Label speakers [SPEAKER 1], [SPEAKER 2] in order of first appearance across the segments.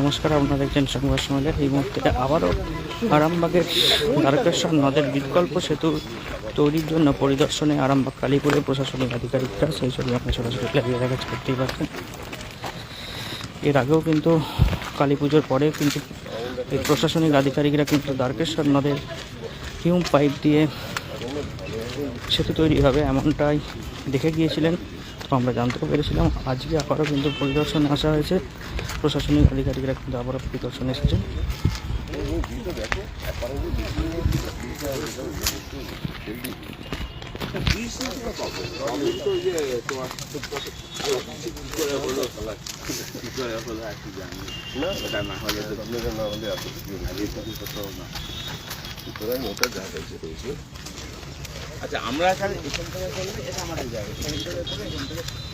[SPEAKER 1] নমস্কার, আপনারা দেখছেন সংবাদ সম্মেলন। এই মুহূর্তে আবারও আরামবাগের দ্বারকেশ্বর নদের বিকল্প সেতু তৈরির জন্য পরিদর্শনে আরামবাগ কালীপুরের প্রশাসনিক আধিকারিকরা, সেই ছবি আপনি সরাসরি লাগিয়ে দেখাচ্ছে করতেই পাচ্ছেন। এর আগেও কিন্তু কালী পুজোর পরে কিন্তু এই প্রশাসনিক আধিকারিকরা কিন্তু দ্বারকেশ্বর নদের হিউম পাইপ দিয়ে সেতু তৈরি হবে এমনটাই দেখে গিয়েছিলেন। তো আমরা জানতেও পেরেছিলাম, আজকে আবারও কিন্তু পরিদর্শনে আসা হয়েছে। প্রশাসনিক আধিকারিকরা কিন্তু আবারও পরিদর্শনে এসেছেন
[SPEAKER 2] আচ্ছা আমরা এখানে এখান থেকে থেকে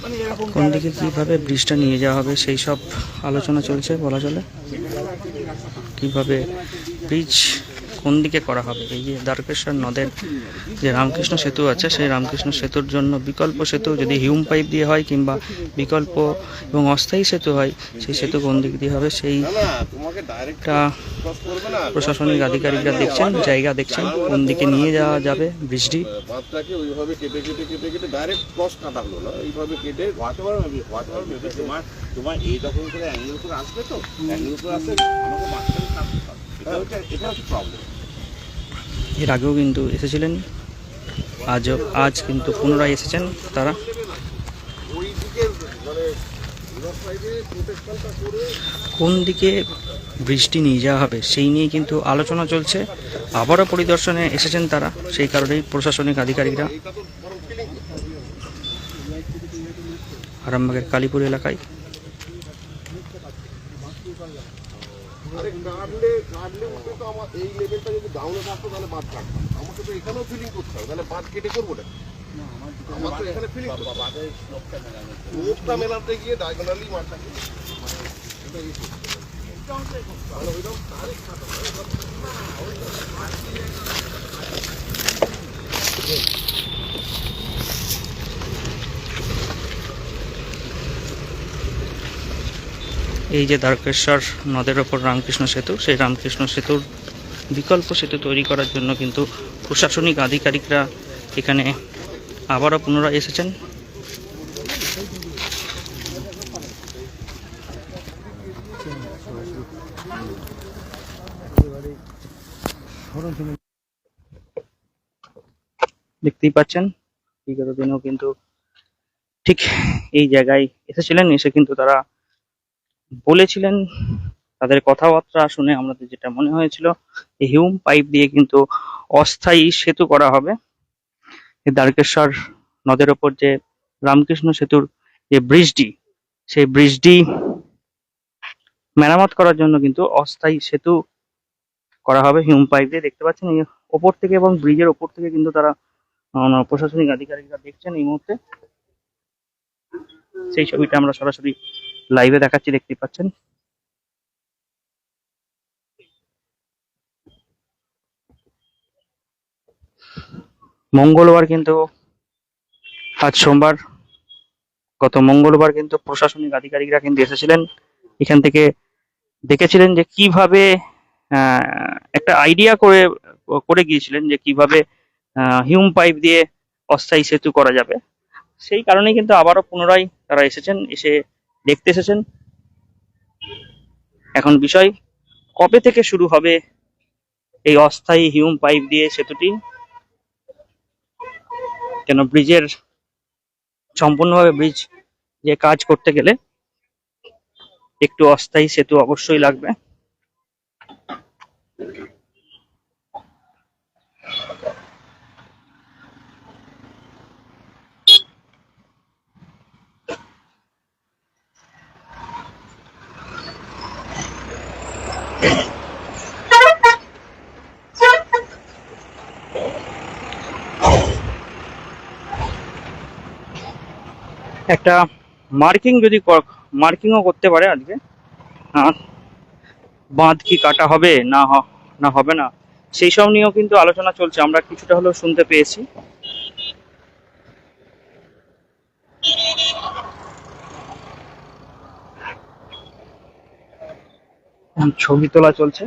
[SPEAKER 2] মানে
[SPEAKER 1] কোন দিকে কীভাবে ব্রিজটা নিয়ে যাওয়া হবে সেই সব আলোচনা চলছে বলা চলে। কীভাবে ব্রিজ কোন দিকে করা হবে? এই যে দ্বারকেশ্বর নদের যে রামকৃষ্ণ সেতু আছে, সেই রামকৃষ্ণ সেতুর জন্য বিকল্প সেতু যদি হিউম পাইপ দিয়ে হয় কিংবা বিকল্প এবং অস্থায়ী সেতু হয়, সেই সেতু কোন দিক দিয়ে হবে? সেই
[SPEAKER 2] না না তোমাকে ডাইরেক্ট
[SPEAKER 1] একটা
[SPEAKER 2] ক্রস করবে না
[SPEAKER 1] প্রশাসনিক আধিকারিকরা দেখছেন, জায়গা দেখছেন, কোন দিকে নিয়ে যাওয়া যাবে
[SPEAKER 2] মেবি তোমার এই রকম করে অ্যাঙ্গেল করে আসবে তো? অ্যাঙ্গেল করে আসলে আমাকে মাঝখানে
[SPEAKER 1] এর আগেও কিন্তু এসেছিলেন, আজও, আজ কিন্তু পুনরায় এসেছেন তারা। কোন দিকে বৃষ্টি নিয়ে যাওয়া হবে সেই নিয়ে কিন্তু আলোচনা চলছে, আবারও পরিদর্শনে এসেছেন তারা, সেই কারণেই প্রশাসনিক আধিকারিকরা। আরামবাগের কালীপুর এলাকায়
[SPEAKER 2] কাটলে কাটলে উঠে তো আমার এই লেভেলটা যদি ডাউনে থাকতো তাহলে বাদ কাটতাম আমাকে তো এখানেও ফিলিং করতে হবে তাহলে বাদ কেটে করব না আমার তো এখানে ফিলিং লোকটা মেলাতে গিয়ে ডায়াগোনালি মারটাকে
[SPEAKER 1] এই যে দ্বারকেশ্বর নদের ওপর রামকৃষ্ণ সেতু, সেই রামকৃষ্ণ সেতুর বিকল্প সেতু তৈরি করার জন্য কিন্তু প্রশাসনিক আধিকারিকরা এখানে আবারও পুনরায় এসেছেন। দেখতেই পাচ্ছেন, বিগত দিনেও কিন্তু ঠিক এই জায়গায় এসেছিলেন, এসে কিন্তু তারা বলেছিলেন তাদের কথাবার্তা শুনে আমাদের যেটা মনে হয়েছিল হিউম পাইপ দিয়ে কিন্তু অস্থায়ী সেতু করা হবে। দ্বারকেশ্বর নদের ওপর যে রামকৃষ্ণ সেতুর যে ব্রিজটি সেই ব্রিজটি মেরামত করার জন্য কিন্তু অস্থায়ী সেতু করা হবে হিউম পাইপ দিয়ে। দেখতে পাচ্ছেন এই ওপর থেকে এবং ব্রিজের ওপর থেকে কিন্তু তারা আহ, প্রশাসনিক আধিকারিকরা দেখছেন এই মুহূর্তে। সেই ছবিটা আমরা সরাসরি লাইভে দেখাচ্ছি দেখতে পাচ্ছেন। মঙ্গলবার কিন্তু, আজ সোমবার, গত মঙ্গলবার কিন্তু প্রশাসনিক আধিকারিকরা কিন্তু এসেছিলেন। এখান থেকে দেখেছিলেন যে কীভাবে একটা আইডিয়া করে করে গিয়েছিলেন যে কীভাবে হিউম পাইপ দিয়ে অস্থায়ী সেতু করা যাবে। সেই কারণেই কিন্তু আবারও পুনরায় তারা এসেছেন। এসে দেখতে এসেছেন। এখন বিষয়, কবে থেকে শুরু হবে এই অস্থায়ী হিউম পাইপ দিয়ে সেতুটি? কেন ব্রিজের, সম্পূর্ণভাবে ব্রিজ যে কাজ করতে গেলে একটু অস্থায়ী সেতু অবশ্যই লাগবে। একটা মার্কিং যদি মার্কিংও করতে পারে আজকে। আর বাঁধ কি কাটা হবে? না না হবে না। সেই সব নিয়েও কিন্তু আলোচনা চলছে। আমরা কিছুটা হলেও শুনতে পেয়েছি। ছবি তোলা চলছে।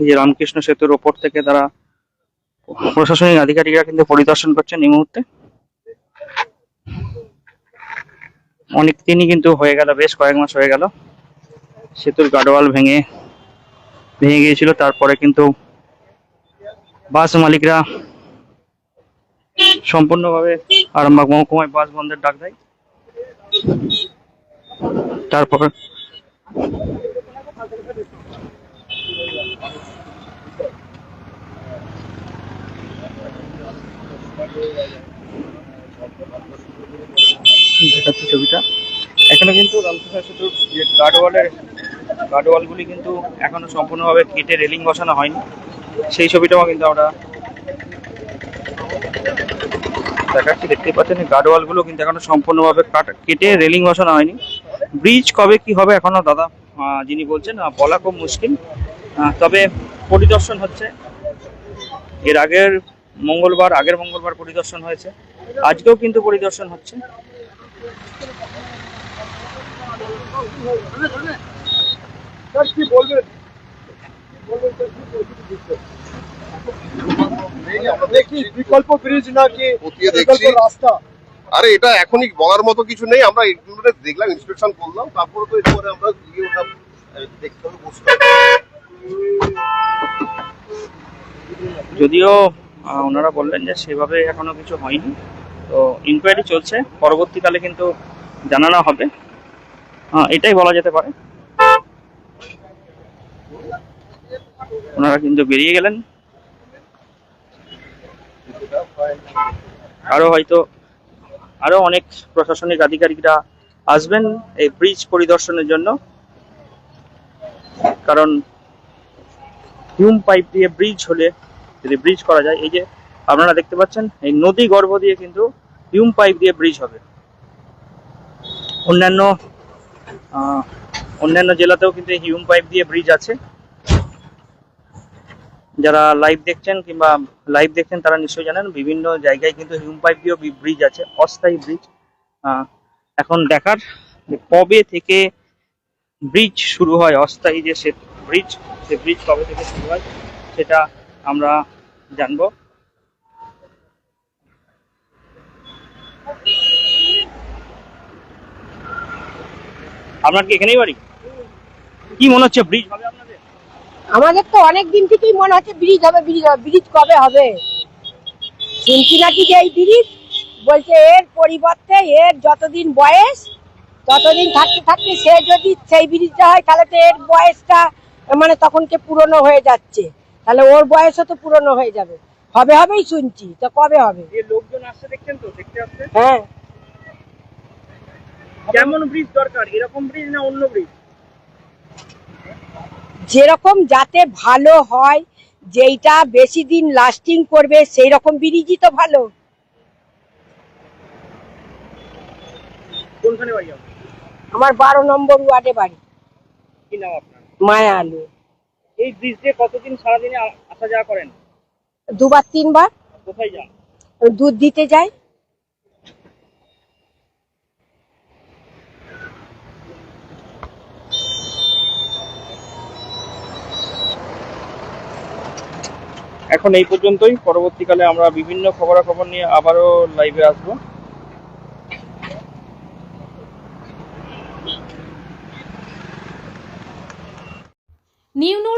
[SPEAKER 1] এই যে রামকৃষ্ণ সেতুর ওপর থেকে তারা প্রশাসনিক আধিকারিকরা কিন্তু পরিদর্শন করছেন এই মুহূর্তে। অনেক দিনই কিন্তু হয়ে গেল, বেশ কয়েক মাস হয়ে গেল। সেতুর গাডোয়াল ভেঙে ভেঙে গিয়েছিল, তারপরে কিন্তু বাস মালিকরা সম্পূর্ণভাবে আরামবাগ মহকুমায় বাস বন্ধের ডাক দেয়। তারপর ছবিটা। এখনও কিন্তু রামকৃষ্ণ সেতুর যে গার্ডওয়ালের গার্ডওয়ালগুলি কিন্তু এখনও সম্পূর্ণভাবে কেটে রেলিং বসানো হয়নি। সেই ছবিটাও কিন্তু আমরা দেখাচ্ছি দেখতে পাচ্ছেন, এই গার্ডওয়ালগুলো কিন্তু এখনও সম্পূর্ণভাবে কাটা রেলিং বসানো হয়নি। ব্রিজ কবে কি হবে এখনও দাদা যিনি বলছেন বলা খুব মুশকিল। তবে পরিদর্শন হচ্ছে। এর আগের মঙ্গলবার আগের মঙ্গলবার পরিদর্শন হয়েছে। আজকেও কিন্তু পরিদর্শন হচ্ছে।
[SPEAKER 2] বলবেন
[SPEAKER 3] বিকল্প ব্রিজ নাকি
[SPEAKER 2] দেখছি।
[SPEAKER 3] রাস্তা?
[SPEAKER 2] আরে এটা এখনই বলার মতো কিছু নেই। আমরা এগুলো দেখলাম ইন্সপেকশন করলাম। তারপরে তো এরপরে আমরা গিয়ে ওটা দেখতে হবে
[SPEAKER 1] যদিও ওনারা বললেন যে সেভাবে এখনও কিছু হয়নি। তো ইনকোয়ারি চলছে। পরবর্তীকালে কিন্তু জানানো হবে। এটাই বলা যেতে পারে। ওনারা কিন্তু বেরিয়ে গেলেন। আরও হয়তো আরও অনেক প্রশাসনিক আধিকারিকরা আসবেন এই ব্রিজ পরিদর্শনের জন্য। কারণ হিউম পাইপ দিয়ে ব্রিজ হলে যদি ব্রিজ করা যায়, এই যে আপনারা দেখতে পাচ্ছেন, এই নদী গর্ভ দিয়ে কিন্তু হিউম পাইপ দিয়ে ব্রিজ হবে। অন্যান্য অন্যান্য জেলাতেও কিন্তু হিউম পাইপ দিয়ে ব্রিজ আছে। যারা লাইভ দেখছেন কিংবা লাইভ দেখছেন তারা নিশ্চয়ই জানেন, বিভিন্ন জায়গায় কিন্তু হিউম পাইপ দিয়েও ব্রিজ আছে, অস্থায়ী ব্রিজ এখন দেখার কবে থেকে ব্রিজ শুরু হয়, অস্থায়ী যে সে ব্রিজ সে ব্রিজ কবে থেকে শুরু হয়, সেটা আমরা জানব। আপনার কি এখানেই বাড়ি? কি মনে হচ্ছে ব্রিজ হবে আপনাদের
[SPEAKER 4] আমাদের তো অনেক দিন থেকেই মনে হচ্ছে ব্রিজ হবে ব্রিজ হবে ব্রিজ কবে হবে? শুনছি নাকি যে এই ব্রিজ বলছে এর পরিবর্তে এর যতদিন বয়স ততদিন থাকতে থাকতে সে যদি সেই ব্রিজটা হয় তাহলে তো এর বয়সটা মানে তখনকে পুরনো হয়ে যাচ্ছে। তাহলে ওর বয়সও তো পুরনো হয়ে যাবে। হবে হবেই শুনছি। তো কবে হবে?
[SPEAKER 1] লোকজন আসছে দেখছেন তো? দেখতে আসছে
[SPEAKER 4] হ্যাঁ।
[SPEAKER 1] কেমন ব্রিজ দরকার? এরকম ব্রিজ না অন্য ব্রিজ
[SPEAKER 4] যেরকম যাতে ভালো হয় যেইটা বেশি দিন লাস্টিং করবে সেই রকম ব্রিজই তো ভালো। আমার বারো নম্বর ওয়ার্ডে বাড়ি। মায়া আলু
[SPEAKER 1] এই ব্রিজ দিয়ে কতদিন সারাদিনে আসা যাওয়া করেন?
[SPEAKER 4] দুবার তিনবার।
[SPEAKER 1] কোথায় যান?
[SPEAKER 4] দুধ দিতে যাই।
[SPEAKER 1] এখন এই পর্যন্তই। পরবর্তীকালে আমরা বিভিন্ন খবরাখবর নিয়ে আবারও লাইভে আসব।